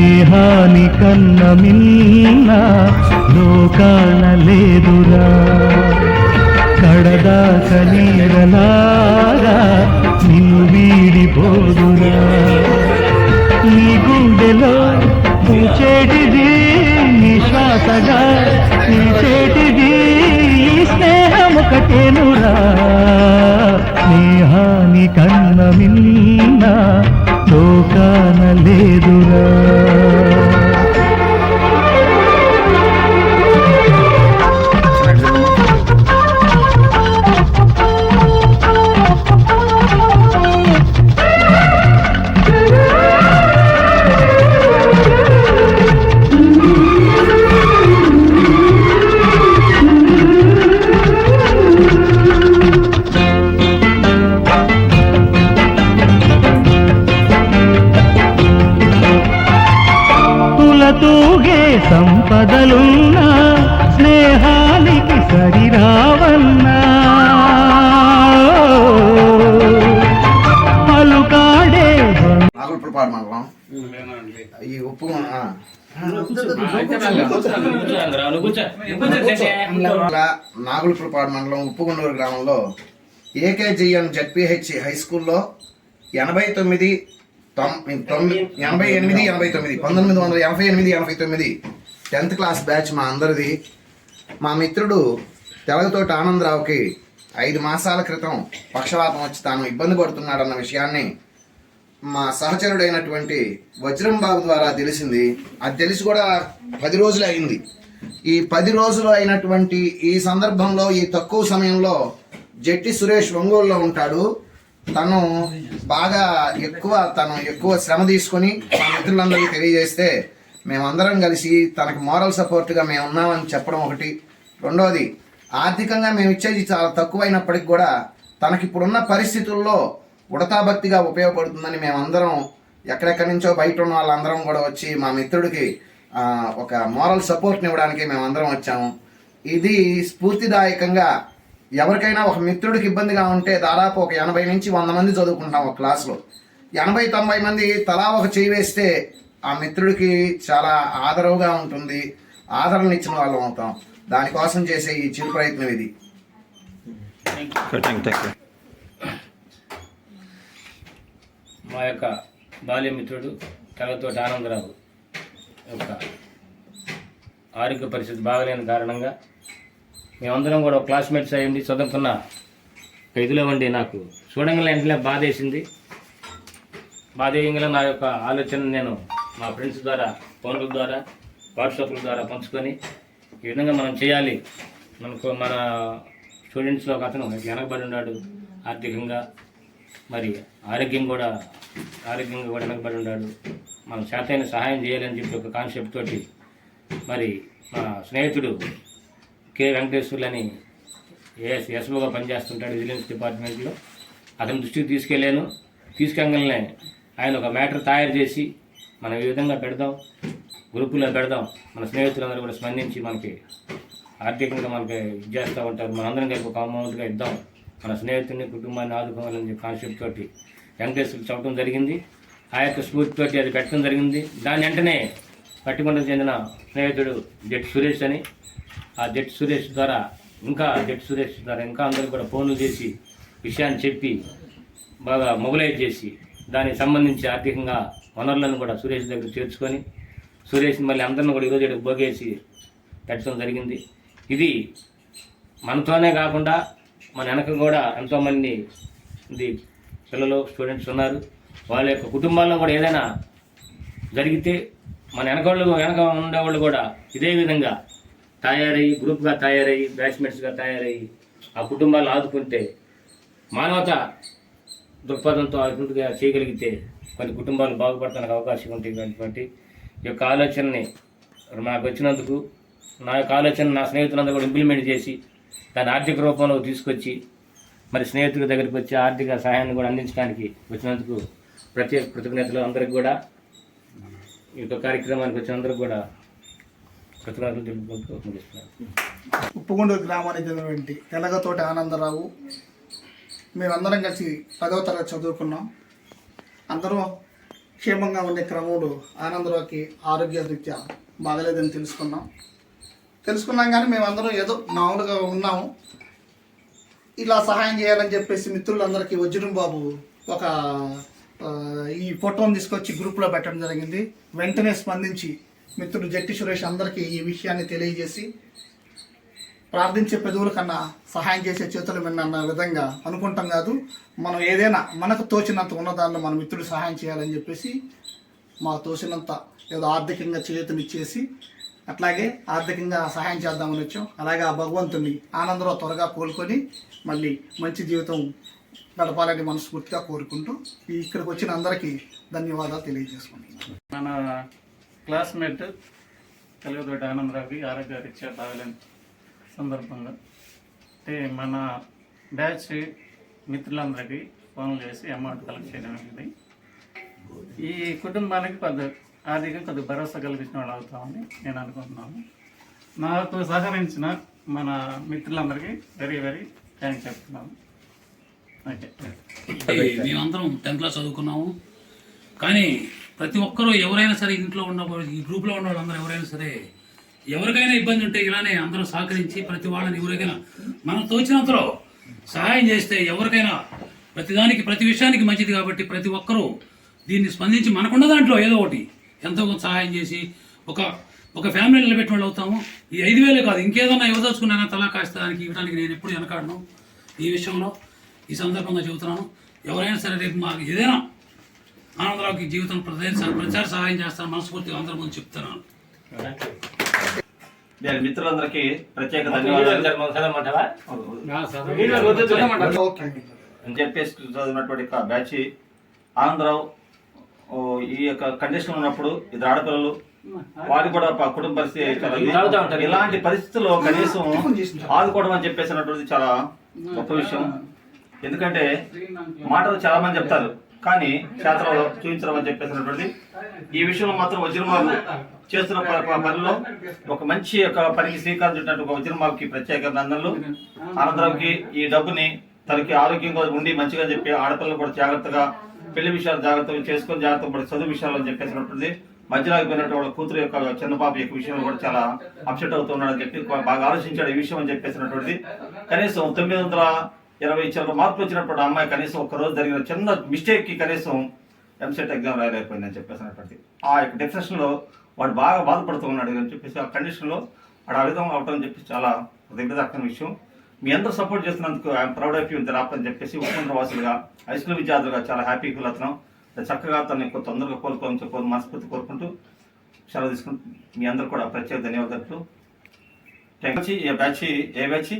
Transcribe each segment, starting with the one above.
స్నేహాని కన్న మిన్న లోకాన లేదురా. కడదాక నీడలాగా నిన్ను వీడిపోదురా. నీ గుండెలో చేటిది నీ శ్వాసగా నీ చేటిది ఈ స్నేహం ఒకటేనురా. స్నేహాని కన్న మిన్నా లోకాన లేదురా. సంపదలున్నా స్నేహానికి సరిరావన్నా. పలుకాడే నాగులపురపాడు మండలం. ఈ ఉప్పు నాగులపురపాడు మండలం ఉప్పుగుండూరు గ్రామంలో ఏకేజీఎం జడ్పిహెచ్ హై స్కూల్లో ఎనభై తొమ్మిది ఎనభై ఎనిమిది ఎనభై తొమ్మిది. పంతొమ్మిది వందల ఎనభై ఎనిమిది ఎనభై తొమ్మిది. టెన్త్ క్లాస్ బ్యాచ్ మా అందరిది. మా మిత్రుడు తెలగతోటి ఆనందరావుకి ఐదు మాసాల క్రితం పక్షవాతం వచ్చి తాను ఇబ్బంది పడుతున్నాడన్న విషయాన్ని మా సహచరుడైనటువంటి వజ్రం బాబు ద్వారా తెలిసింది. అది తెలిసి కూడా పది రోజులు అయింది. ఈ పది రోజులు అయినటువంటి ఈ సందర్భంలో ఈ తక్కువ సమయంలో జట్టి సురేష్ ఒంగోలులో ఉంటాడు. తను బాగా ఎక్కువ తను ఎక్కువ శ్రమ తీసుకొని మా మిత్రులందరికీ తెలియజేస్తే మేమందరం కలిసి తనకు మోరల్ సపోర్ట్గా మేము ఉన్నామని చెప్పడం ఒకటి. రెండవది ఆర్థికంగా మేము ఇచ్చేది చాలా తక్కువైనప్పటికి కూడా తనకి ఇప్పుడున్న పరిస్థితుల్లో ఉడతాభక్తిగా ఉపయోగపడుతుందని మేమందరం ఎక్కడెక్కడి నుంచో బయట ఉన్న వాళ్ళందరం కూడా వచ్చి మా మిత్రుడికి ఒక మోరల్ సపోర్ట్ని ఇవ్వడానికి మేమందరం వచ్చాము. ఇది స్ఫూర్తిదాయకంగా ఎవరికైనా ఒక మిత్రుడికి ఇబ్బందిగా ఉంటే దాదాపు ఒక ఎనభై నుంచి వంద మంది చదువుకుంటాం ఒక క్లాస్లో ఎనభై తొంభై మంది తలా ఒక చేయి వేస్తే ఆ మిత్రుడికి చాలా ఆదరవుగా ఉంటుంది. ఆదరణ ఇచ్చిన వాళ్ళం అవుతాం. దానికోసం చేసే ఈ చిరు ప్రయత్నం ఇది. మా యొక్క బాల్యమిత్రుడు కలతోటి ఆనందరావు యొక్క ఆరోగ్య పరిస్థితి బాగలేని కారణంగా మేమందరం కూడా క్లాస్మేట్స్ అయ్యండి చదువుకున్న ఒక ఉండి నాకు చూడంగానే వెంటనే బాధేసింది. బాధేయంగా నా యొక్క ఆలోచన నేను మా ఫ్రెండ్స్ ద్వారా ఫోన్ల ద్వారా వాట్సాప్ల ద్వారా పంచుకొని ఈ విధంగా మనం చేయాలి. మనకు మన స్టూడెంట్స్లో ఒక అతను వెనకబడి ఉన్నాడు ఆర్థికంగా మరి ఆరోగ్యం కూడా ఆరోగ్యంగా కూడా వెనకబడి ఉన్నాడు. మనం చేతైన సహాయం చేయాలని చెప్పి ఒక కాన్సెప్ట్ తోటి మరి మా స్నేహితుడు కె వెంకటేశ్వర్లు అని ఏఎస్ ఎస్ఓగా పనిచేస్తుంటాడు విజిలెన్స్ డిపార్ట్మెంట్లో అతని దృష్టికి తీసుకెళ్ళాను. తీసుకెళ్ళగానే ఆయన ఒక మ్యాటర్ తయారు చేసి మనం ఈ విధంగా పెడదాం గ్రూపులో పెడదాం. మన స్నేహితులందరూ కూడా స్పందించి మనకి ఆర్థికంగా మనకి ఇది చేస్తూ ఉంటారు. మనందరం కలిపి ఒక అమౌంట్గా ఇద్దాం. మన స్నేహితుడిని కుటుంబాన్ని ఆదుకోవాలని చెప్పి కాన్సెప్ట్ తోటి వెంకటేశ్వరులు చెప్పడం జరిగింది. ఆ యొక్క స్ఫూర్తితోటి అది పెట్టడం జరిగింది. దాని వెంటనే పట్టికొండకు చెందిన స్నేహితుడు జట్ సురేష్ అని ఆ జట్ సురేష్ ద్వారా ఇంకా జట్ సురేష్ ద్వారా ఇంకా అందరూ కూడా ఫోన్లు చేసి విషయాన్ని చెప్పి బాగా మొబిలైజ్ చేసి దానికి సంబంధించి ఆర్థికంగా వనరులను కూడా సురేష్ దగ్గర చేర్చుకొని సురేష్ మళ్ళీ అందరిని కూడా ఈరోజు ఇక్కడికి బోగేసి పెట్టడం జరిగింది. ఇది మనతోనే కాకుండా మన వెనక కూడా ఎంతోమంది ఇది పిల్లలు స్టూడెంట్స్ ఉన్నారు. వాళ్ళ యొక్క కుటుంబాల్లో కూడా ఏదైనా జరిగితే మన వెనకాళ్ళు వెనక ఉండేవాళ్ళు కూడా ఇదే విధంగా తయారయ్యి గ్రూప్గా తయారయ్యి బ్యాచ్మెంట్స్గా తయారయ్యి ఆ కుటుంబాలు ఆదుకుంటే మానవత దృక్పథంతో అభివృద్ధిగా చేయగలిగితే కొన్ని కుటుంబాలు బాగుపడటానికి అవకాశం ఉంటుంది ఈ యొక్క ఆలోచనని నాకు వచ్చినందుకు నా యొక్క ఆలోచన నా స్నేహితులందరూ కూడా ఇంప్లిమెంట్ చేసి దాన్ని ఆర్థిక రూపంలో తీసుకొచ్చి మరి స్నేహితుల దగ్గరికి వచ్చి ఆర్థిక సహాయాన్ని కూడా అందించడానికి వచ్చినందుకు ప్రత్యేక కృతజ్ఞతలు అందరికి కూడా. ఈ యొక్క కార్యక్రమానికి వచ్చిన అందరికి కూడా కృతజ్ఞతలు తెలుపుకుంటూ ముగిస్తున్నాను ఉప్పుగుండూరు గ్రామానికి చెందినటువంటి తెలగతోటి ఆనందరావు. మేమందరం కలిసి పదవ తరగతి చదువుకున్నాం. అందరూ క్షేమంగా ఉండే క్రమంలో ఆనందరావుకి ఆరోగ్య రీత్యా బాగలేదని తెలుసుకున్నాం. తెలుసుకున్నాం కానీ మేమందరం ఏదో మామూలుగా ఉన్నాము. ఇలా సహాయం చేయాలని చెప్పేసి మిత్రులందరికీ వజ్రం బాబు ఒక ఈ ఫోటోని తీసుకొచ్చి గ్రూప్లో పెట్టడం జరిగింది. వెంటనే స్పందించి మిత్రుడు జట్టి సురేష్ అందరికీ ఈ విషయాన్ని తెలియజేసి ప్రార్థించే పెదవుల కన్నా సహాయం చేసే చేతులు విన్న విధంగా అనుకుంటాం కాదు. మనం ఏదైనా మనకు తోచినంత ఉన్నదాన్ని మన మిత్రుడు సహాయం చేయాలని చెప్పేసి మా తోచినంత ఏదో ఆర్థికంగా చేతునిచ్చేసి అట్లాగే ఆర్థికంగా సహాయం చేద్దామని వచ్చాం. అలాగే ఆ భగవంతుని ఆనందంలో త్వరగా కోలుకొని మళ్ళీ మంచి జీవితం గడపాలని మనస్ఫూర్తిగా కోరుకుంటూ ఇక్కడికి వచ్చిన అందరికీ ధన్యవాదాలు తెలియజేసుకుంటున్నాను. మన క్లాస్మేట్ తెలుగుతోటి ఆనందరావుకి ఆరోగ్య రీత్యా బాగలేని సందర్భంగా అంటే మన బ్యాచ్ మిత్రులందరికీ ఫోన్ చేసి అమౌంట్ కలెక్ట్ చేయడం అనేది. ఈ కుటుంబానికి కొద్ది ఆర్థికంగా కొద్ది భరోసా కల్పించిన వాళ్ళు అవుతామని నేను అనుకుంటున్నాను. నాకు సహకరించిన మన మిత్రులందరికీ వెరీ వెరీ థ్యాంక్స్ చెప్తున్నాను. ఓకే. మేమందరం టెన్త్ క్లాస్ చదువుకున్నాము. కానీ ప్రతి ఒక్కరూ ఎవరైనా సరే ఇంట్లో ఉన్న ఈ గ్రూప్లో ఉన్న వాళ్ళందరూ ఎవరైనా సరే ఎవరికైనా ఇబ్బంది ఉంటే ఇలానే అందరూ సహకరించి ప్రతి వాళ్ళని ఎవరికైనా మనం తోచినంతలో సహాయం చేస్తే ఎవరికైనా ప్రతిదానికి ప్రతి విషయానికి మంచిది కాబట్టి ప్రతి ఒక్కరూ దీన్ని స్పందించి మనకున్న దాంట్లో ఏదో ఒకటి ఎంతో కొంత సహాయం చేసి ఒక ఒక ఫ్యామిలీ నిలబెట్టిన వాళ్ళు అవుతాము. ఈ ఐదు వేలే కాదు ఇంకేదన్నా ఇవ్వదలుచుకున్నా తలా కాస్తానికి ఇవ్వడానికి నేను ఎప్పుడు వెనకాడను ఈ విషయంలో. ఈ సందర్భంగా చెబుతున్నాను. ఎవరైనా సరే రేపు మాకు ఏదైనా ఆనందరావుకి జీవితం ప్రచార ప్రచార సహాయం చేస్తాను మనస్ఫూర్తిగా అందరి ముందు చెప్తున్నాను. నేను మిత్రులందరికీ ప్రత్యేక ధన్యవాదాలు. అని చెప్పేసి చదివినటువంటి బ్యాచ్. ఆనందరావు ఓ, ఈ యొక్క కండిషన్ ఉన్నప్పుడు ఇద్దరు ఆడపిల్లలు వారికి కూడా కుటుంబ పరిస్థితి. ఇలాంటి పరిస్థితుల్లో కనీసం ఆదుకోవడం అని చెప్పేసినటువంటిది చాలా గొప్ప విషయం. ఎందుకంటే మాటలు చాలా మంది చెప్తారు. కానీ క్షేత్రంలో చూపించడం అని ఈ విషయంలో మాత్రం వజ్రమాలు చేస్తున్న పనిలో ఒక మంచి యొక్క పనికి శ్రీకారం చుట్టినట్టు ఒక వజ్రమాలకి ప్రత్యేక అభినందనలు అనంతరంకి ఈ డబ్బుని తనకి ఆరోగ్యంగా ఉండి మంచిగా చెప్పి ఆడపిల్లలు కూడా జాగ్రత్తగా పెళ్ళి విషయాలు జాగ్రత్తగా చేసుకొని జాగ్రత్తగా పడి చదువు విషయాలు అని చెప్పేసినటువంటిది మధ్యలో ఆగిపోయినట్టు వాళ్ళ కూతురు యొక్క చిన్న యొక్క విషయంలో కూడా చాలా అప్సెట్ అవుతున్నాడని చెప్పి బాగా ఆలోచించాడు ఈ విషయం అని చెప్పేసినటువంటిది కనీసం తొమ్మిది వందల ఇరవై చిల్లర మార్కులు వచ్చినప్పుడు అమ్మాయి కనీసం ఒక్కరోజు జరిగిన చిన్న మిస్టేక్కి కనీసం ఎంసెట్ ఎగ్జామ్ రాయలేకపోయిందని చెప్పేసినటువంటి ఆ యొక్క డిప్రెషన్లో వాడు బాగా బాధపడుతూ ఉన్నాడు అని చెప్పేసి ఆ కండిషన్లో వాడు ఆ విధంగా అవటం అని చెప్పి చాలా దగ్గరదక్కని విషయం. మీ అందరూ సపోర్ట్ చేస్తున్నందుకు ఐఎమ్ ప్రౌడ్ ఆఫ్ యూ రాప్ అని చెప్పేసి ఉప్మండ్ర వాసులుగా హై స్కూల్ విద్యార్థులుగా చాలా హ్యాపీ ఫీల్ అవుతున్నాం చక్కగా తను ఎక్కువ తొందరగా కోలుకోవాలని చెప్పి మనస్ఫూర్తి కోరుకుంటూ సెలవు తీసుకుంటూ మీ అందరూ కూడా ప్రత్యేక ధన్యవాదాలు. Thank you A batch A batch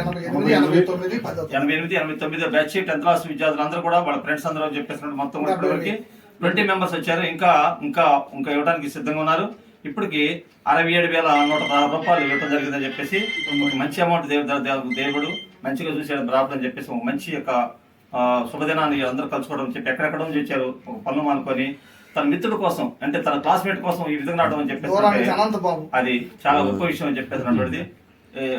ఎనభై ఎనిమిది ఎనభై తొమ్మిది. ఎనభై ఎనిమిది ఎనభై తొమ్మిది బ్యాచ్ టెన్త్ క్లాస్ విద్యార్థులు? అందరూ కూడా వాళ్ళ ఫ్రెండ్స్ అందరూ చెప్పేసినట్టు మొత్తం ఇప్పటివరకు ట్వంటీ మెంబర్స్ వచ్చారు. ఇంకా ఇంకా ఇంకా ఇవ్వడానికి సిద్ధంగా ఉన్నారు. ఇప్పటికి అరవై ఏడు వేల నూట పదహారు రూపాయలు ఇవ్వడం జరిగిందని చెప్పేసి ఒక మంచి అమౌంట్ దేవుడు దేవు- దేవుడు మంచిగా చూసాడు రాబని చెప్పేసి ఒక మంచి యొక్క శుభదినాన్ని అందరూ కలుసుకోవడం చెప్పి ఎక్కడెక్కడ నుంచి వచ్చారు. ఒక పనులు మానుకొని తన మిత్రుడు కోసం అంటే తన క్లాస్మేట్ కోసం ఈ విధంగా రావడం అని చెప్పేసి అది చాలా గొప్ప విషయం అని చెప్పేసి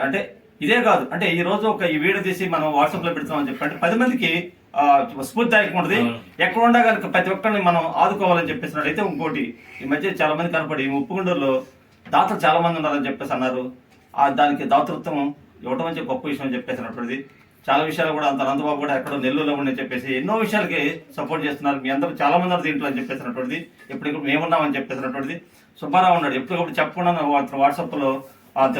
అంటే ఇదే కాదు. అంటే ఈ రోజు ఒక ఈ వీడియో తీసి మనం వాట్సాప్లో పెడుతున్నాం అని చెప్పి అంటే పది మందికి ఆ, స్ఫూర్తిదాయకంగా ఉంటుంది. ఎక్కడ ఉండా కనుక ప్రతి ఒక్కరిని మనం ఆదుకోవాలని చెప్పేసినట్టు అయితే ఇంకోటి ఈ మధ్య చాలా మంది కనపడి ఉప్పుగుండూరులో దాతలు చాలా మంది ఉన్నారని చెప్పేసి అన్నారు. ఆ దానికి దాతృత్వం ఇవ్వటం అని చెప్పి గొప్ప విషయం అని చెప్పేసినటువంటిది చాలా విషయాలు కూడా అంత అనంతబాబు కూడా ఎక్కడో నెల్లూరులో ఉండి చెప్పేసి ఎన్నో విషయాలకి సపోర్ట్ చేస్తున్నారు. మీ అందరూ చాలా మంది దీంట్లో అని చెప్పేసినటువంటిది ఎప్పటికప్పుడు మేమున్నామని చెప్పేసినటువంటిది సుబ్బారావు ఉన్నాడు. ఎప్పటికప్పుడు చెప్పకుండా వాట్సాప్లో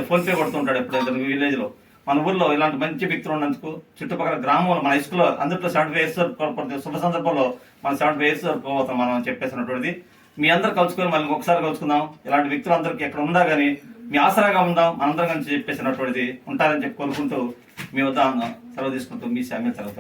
ఫోన్ పే కొడుతుంటాడు ఎప్పుడైతే విలేజ్లో. మన ఊర్లో ఇలాంటి మంచి వ్యక్తులు ఉన్నందుకు చుట్టుపక్కల గ్రామంలో మన హై అందరితో అందరిలో సెవెంటీ ఫైవ్ ఇయర్స్ శుభ సందర్భంలో మన సెవెంటీ ఫైవ్ ఇయర్స్ పోతాం మనం చెప్పేసినటువంటిది. మీ అందరు కలుసుకొని మళ్ళీ ఒకసారి కలుసుకుందాం. ఇలాంటి వ్యక్తులు అందరికి ఎక్కడ ఉందా కానీ మీ ఆసరాగా ఉందాం మనందరం కలిసి చెప్పేసినటువంటిది ఉంటారని చెప్పి కోరుకుంటూ మీ వద్ద సెలవు తీసుకుంటూ మీ శామ్య సెలవు